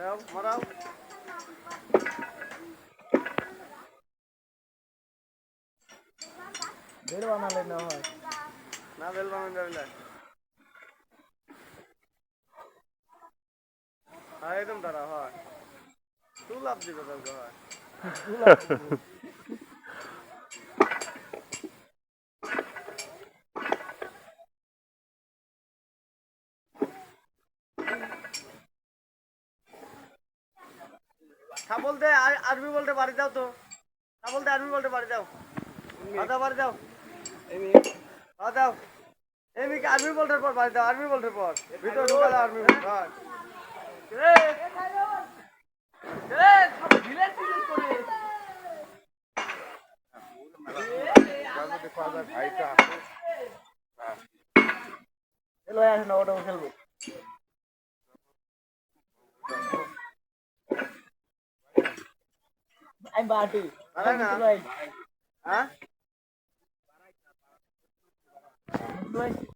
দাও মারাও বের বানালে না হয় না বেল বানান যাবে না হ্যাঁ একদম দাঁড়া হয় তুই লাভ দিবে হয় বলতে আর- আরবি বলতে বাড়ি যাও তো। খা বলতে আরবি বলতে বাড়ি যাও। আদা বাড়ি যাও। হ্যাঁ দাও। এমনি আর্মি বলটার পর, বাড়ি দাও আর্মি বলটার পর। ভিতরে ঢোকালে আর্মি বল্ট হয় এলো আসে না খেলব আমি। ভাই হ্যাঁ